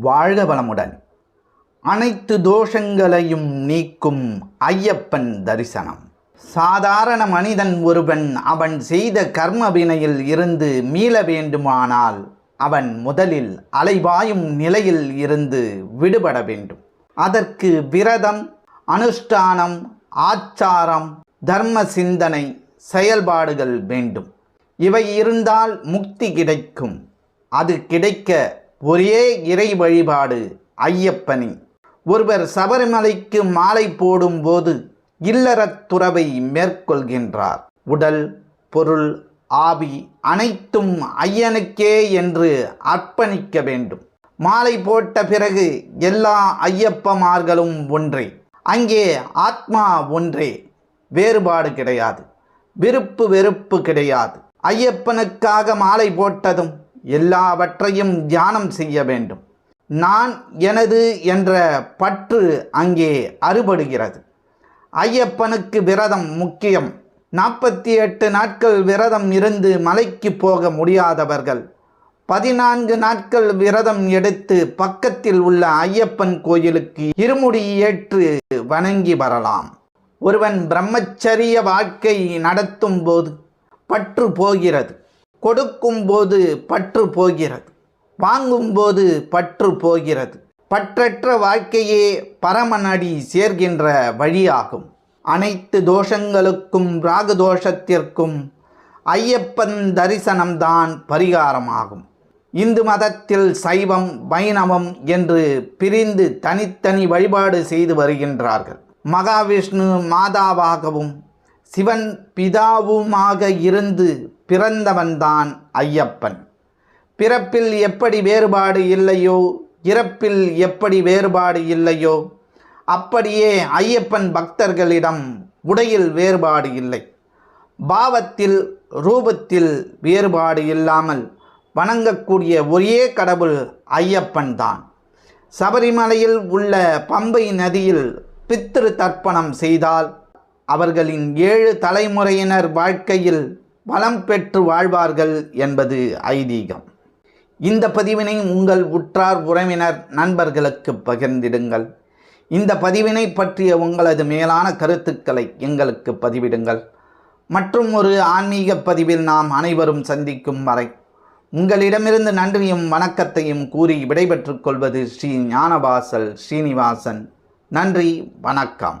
வாழ்க வளமுடன். அனைத்து தோஷங்களையும் நீக்கும் ஐயப்பன் தரிசனம். சாதாரண மனிதன் ஒருவன் அவன் செய்த கர்ம வினையில் இருந்து மீள வேண்டுமானால் அவன் முதலில் அலைபாயும் நிலையில் இருந்து விடுபட வேண்டும். அதற்கு விரதம் அனுஷ்டானம் ஆச்சாரம் தர்ம சிந்தனை செயல்பாடுகள் வேண்டும். இவை இருந்தால் முக்தி கிடைக்கும். அது கிடைக்க ஒரே இறை வழிபாடு ஐயப்பனே. ஒருவர் சபரிமலைக்கு மாலை போடும்போது இல்லறத் துறவை மேற்கொள்கின்றார். உடல் பொருள் ஆவி அனைத்தும் ஐயனுக்கே என்று அர்ப்பணிக்க வேண்டும். மாலை போட்ட பிறகு எல்லா ஐயப்பமார்களும் ஒன்றே. அங்கே ஆத்மா ஒன்றே. வேறுபாடு கிடையாது. விருப்பு வெறுப்பு கிடையாது. ஐயப்பனுக்காக மாலை போட்டதும் எல்லாவற்றையும் தியானம் செய்ய வேண்டும். நான் எனது என்ற பற்று அங்கே அறுபடுகிறது. ஐயப்பனுக்கு விரதம் முக்கியம். நாற்பத்தி எட்டு நாட்கள் விரதம் இருந்து மலைக்கு போக முடியாதவர்கள் பதினான்கு நாட்கள் விரதம் எடுத்து பக்கத்தில் உள்ள ஐயப்பன் கோயிலுக்கு இருமுடி ஏற்று வணங்கி வரலாம். ஒருவன் பிரம்மச்சரிய வாழ்க்கை நடத்தும் போது பற்று போகிறது. கொடுக்கும்போது பற்று போகிறது வாங்கும்போது பற்று போகிறது பற்றற்ற வாழ்க்கையே பரமனடி சேர்கின்ற வழியாகும். அனைத்து தோஷங்களுக்கும் ராகு தோஷத்திற்கும் ஐயப்பன் தரிசனம்தான் பரிகாரமாகும். இந்து மதத்தில் சைவம் வைணவம் என்று பிரிந்து தனித்தனி வழிபாடு செய்து வருகின்றார்கள். மகாவிஷ்ணு மாதாவாகவும் சிவன் பிதாவுமாக இருந்து பிறந்தவன்தான் ஐயப்பன். பிறப்பில் எப்படி வேறுபாடு இல்லையோ? இறப்பில் எப்படி வேறுபாடு இல்லையோ? அப்படியே ஐயப்பன் பக்தர்களிடம் உடையில் வேறுபாடு இல்லை. பாவத்தில் ரூபத்தில் வேறுபாடு இல்லாமல் வணங்கக்கூடிய ஒரே கடவுள் ஐயப்பன் தான் சபரிமலையில் உள்ள பம்பை நதியில் பித்திரு தர்ப்பணம் செய்தால் அவர்களின் ஏழு தலைமுறையினர் வாழ்க்கையில் வளம் பெற்று வாழ்வார்கள் என்பது ஐதீகம். இந்த பதிவினை உங்கள் உற்றார் உறவினர் நண்பர்களுக்கு பகிர்ந்திடுங்கள். இந்த பதிவினை பற்றிய உங்களது மேலான கருத்துக்களை எங்களுக்கு பதிவிடுங்கள். மற்றும் ஒரு ஆன்மீக பதிவில் நாம் அனைவரும் சந்திக்கும் வரை உங்களிடமிருந்து நன்றியும் வணக்கத்தையும் கூறி விடைபெற்றுக் கொள்வது ஸ்ரீ ஞானவாசல் ஸ்ரீனிவாசன். நன்றி வணக்கம்.